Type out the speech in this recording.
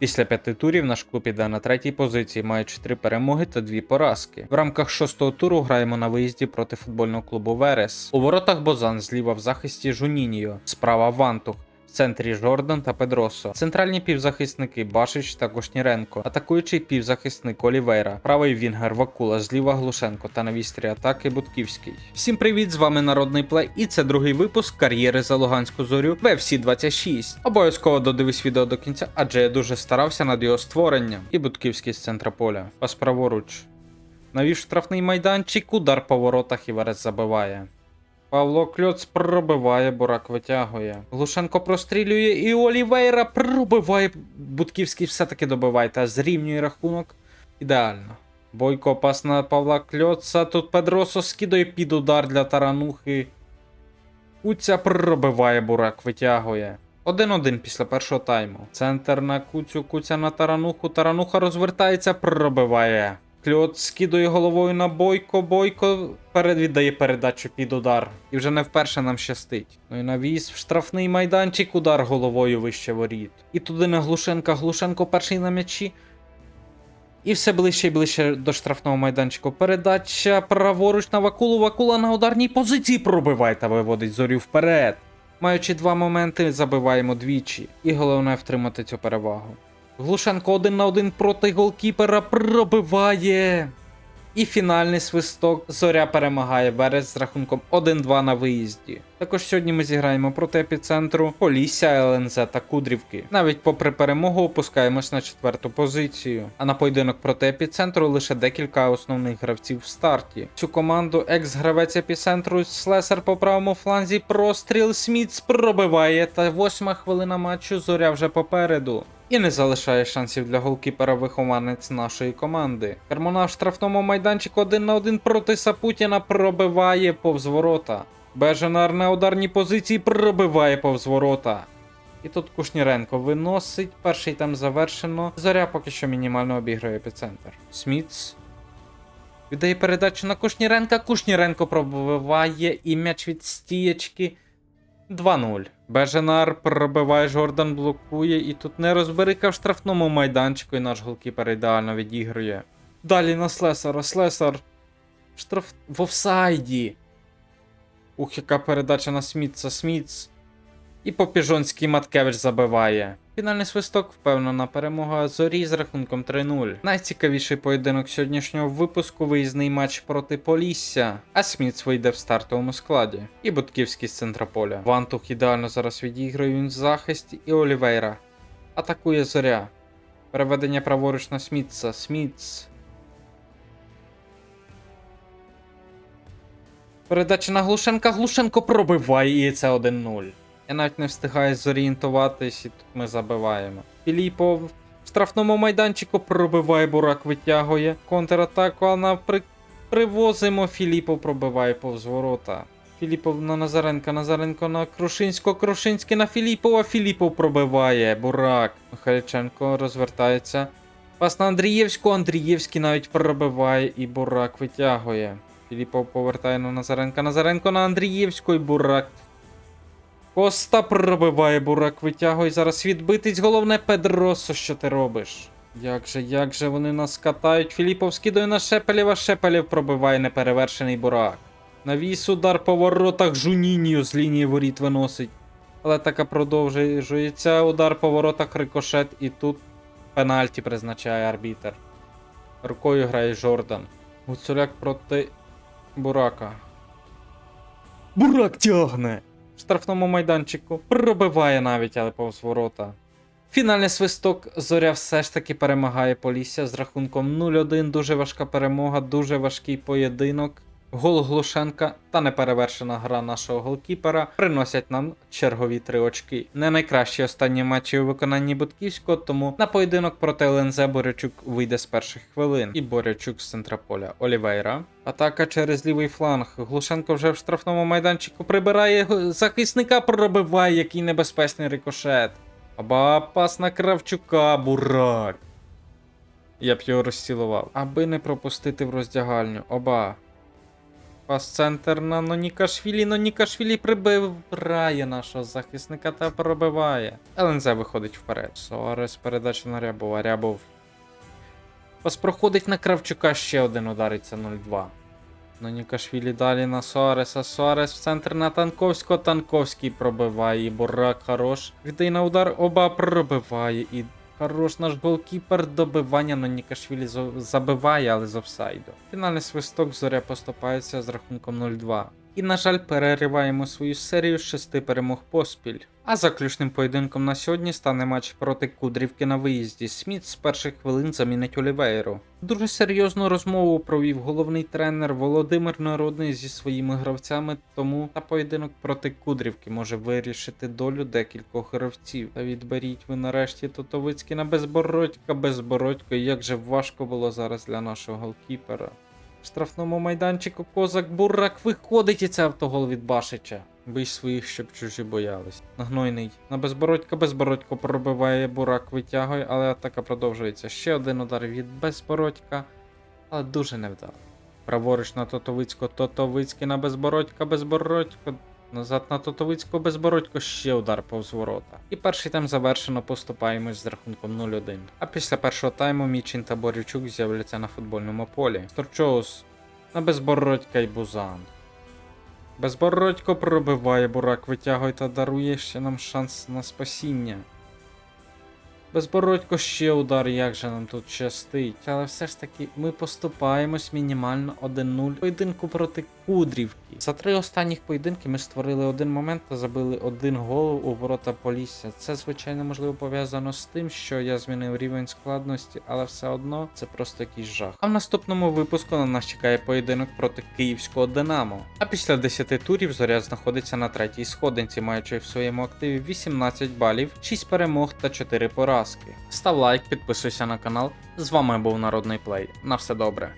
Після п'яти турів наш клуб іде на третій позиції, маючи три перемоги та дві поразки. В рамках шостого туру граємо на виїзді проти футбольного клубу Верес. У воротах Бозан, зліва в захисті Жуніньо, справа Вантух. Центрі Жордан та Педросо. Центральні півзахисники Башич та Кошніренко. Атакуючий півзахисник Олівейра. Правий Вінгер Вакула, зліва Глушенко та на вістрі атаки Будківський. Всім привіт! З вами Народний Плей, і це другий випуск кар'єри за Луганську зорю в FC 26. Обов'язково додивись відео до кінця, адже я дуже старався над його створенням. І Будківський з центра поля. Пас праворуч. Навів штрафний майданчик, удар по воротах і Верес забиває. Павло Кльоц пробиває, Бурак витягує. Глушенко прострілює і Олівейра пробиває. Будківський все-таки добиває та зрівнює рахунок. Ідеально. Бойко пас на Павла Кльоца. Тут Педросо скидає під удар для таранухи. Куця пробиває, Бурак витягує. 1-1 після першого тайму. Центр на куцю, куця на тарануху. Тарануха розвертається, пробиває. Кльот скидує головою на бойко, бойко перед віддає передачу під удар. І вже не вперше нам щастить. Ну і навіс в штрафний майданчик, удар головою вище воріт. І туди на Глушенка. Глушенко перший на м'ячі. І все ближче і ближче до штрафного майданчику. Передача праворуч на Вакулу. Вакула на ударній позиції пробиває та виводить зорю вперед. Маючи два моменти, забиваємо двічі. І головне втримати цю перевагу. Глушенко один на один проти голкіпера пробиває. І фінальний свисток Зоря перемагає Верес з рахунком 1-2 на виїзді. Також сьогодні ми зіграємо проти епіцентру Полісся, ЛНЗ та Кудрівки. Навіть попри перемогу опускаємось на четверту позицію. А на поєдинок проти епіцентру лише декілька основних гравців в старті. Цю команду екс-гравець епіцентру Слесар по правому фланзі простріл Смітс пробиває. Та восьма хвилина матчу зоря вже попереду. І не залишає шансів для голкіпера вихованець нашої команди. Кермона в штрафному майданчику один на один проти Сапутіна пробиває повз ворота. Беженар на ударній позиції пробиває повз ворота. І тут Кушніренко виносить, перший там завершено. Зоря поки що мінімально обіграє епіцентр. Смітс. Віддає передачу на Кушніренка. Кушніренко пробиває і м'яч від стієчки. 2-0. Беженар пробиває, Жордан блокує, і тут не розберика в штрафному майданчику, і наш голкіпер ідеально відігрує. Далі на Слесара. Слесар. Штраф в офсайді. Ух, яка передача на Смітса. Смітс. І Попіжонський Маткевич забиває. Фінальний свисток впевнена перемога зорі з рахунком 3-0. Найцікавіший поєдинок сьогоднішнього випуску виїзний матч проти Полісся, а Смітс вийде в стартовому складі. І Будківський з центра поля. Вантух ідеально зараз відіграє він в захисті, і Олівейра. Атакує зоря. Переведення праворуч на Смітса. Смітс. Передача на Глушенка. Глушенко пробиває, і це 1-0. Я навіть не встигаю зорієнтуватись, і тут ми забиваємо. Філіпов в штрафному майданчику пробиває, бурак витягує. Контратаку, а напри... привозимо. Філіпов пробиває повз ворота. Філіпов на Назаренка, Назаренко на Крушинського, Крушинський на Філіпова, Філіпов пробиває, бурак. Михайліченко розвертається. Пас на Андрієвську, Андрієвський навіть пробиває і бурак витягує. Філіпов повертає на Назаренка, Назаренко на Андрієвську і бурак Коста пробиває бурак, витягує зараз відбитись. Головне Педросо, що ти робиш? Як же, як же вони нас катають? Філіпов скидує на Шепелєва, Шепелєв пробиває неперевершений бурак. Навіс удар по воротах Жунінію з лінії воріт виносить. Але така продовжується. Удар по воротах рикошет, і тут пенальті призначає арбітер. Рукою грає Жордан. Гуцуляк проти Бурака. Бурак тягне! Штрафному майданчику. Пробиває навіть, але повз ворота. Фінальний свисток Зоря все ж таки перемагає Полісся з рахунком 0-1. Дуже важка перемога, дуже важкий поєдинок. Гол Глушенка та неперевершена гра нашого голкіпера приносять нам чергові три очки. Не найкращі останні матчі у виконанні Будківського, тому на поєдинок проти ЛНЗ Борячук вийде з перших хвилин. І Борячук з центра поля Олівейра. Атака через лівий фланг. Глушенко вже в штрафному майданчику прибирає захисника, пробиває, який небезпечний рикошет. Аба пас на Кравчука, бурак. Я б його розцілував. Аби не пропустити в роздягальню. Оба. Пас центр на Нонікашвілі. Нонікашвілі прибирає нашого захисника та пробиває. ЛНЗ виходить вперед. Суарес передача на Рябова. Рябов. Пас проходить на Кравчука, ще один удариться 0-2. Нонікашвілі далі на Суареса. Суарес в центр на Танковського. Танковський пробиває. І Бурак хорош. Віддай на удар. Оба пробиває. І хорош наш голкіпер. Добивання. но нікашвілі забиває, але з офсайду. Фінальний свисток зоря поступається з рахунком 0-2. І, на жаль, перериваємо свою серію з шести перемог поспіль. А заключним поєдинком на сьогодні стане матч проти Кудрівки на виїзді. Сміт з перших хвилин замінить Олівейру. Дуже серйозну розмову провів головний тренер Володимир Народний зі своїми гравцями, тому та поєдинок проти Кудрівки може вирішити долю декількох гравців. Та відберіть ви нарешті Тотовицький на безбородька, безбородько, як же важко було зараз для нашого голкіпера. В штрафному майданчику козак Бурак виходить і це автогол від Башича. Бий своїх, щоб чужі боялись. Нагнойний. На безбородька, безбородько пробиває бурак, витягує, але атака продовжується. Ще один удар від безбородька, але дуже невдало. Праворуч на Тотовицько, Тотовицький на безбородька, безбородько. Назад на Тотовицько, безбородько, ще удар повз ворота. І перший тайм завершено, поступаємось з рахунком 0-1. А після першого тайму Мічин та Борючук з'являться на футбольному полі. Сторчоус на безбородька і Бузан. Безбородько пробиває бурак, витягує та дарує ще нам шанс на спасіння. Безбородько ще удар, як же нам тут щастить. Але все ж таки ми поступаємось мінімально 1-0 поєдинку проти Кудрівки. За три останніх поєдинки ми створили один момент та забили один гол у ворота Полісся. Це, звичайно, можливо пов'язано з тим, що я змінив рівень складності, але все одно це просто якийсь жах. А в наступному випуску на нас чекає поєдинок проти київського Динамо. А після 10 турів зоря знаходиться на третій сходинці, маючи в своєму активі 18 балів, 6 перемог та 4 поразки. Став лайк, підписуйся на канал. З вами був Народний Плей. На все добре.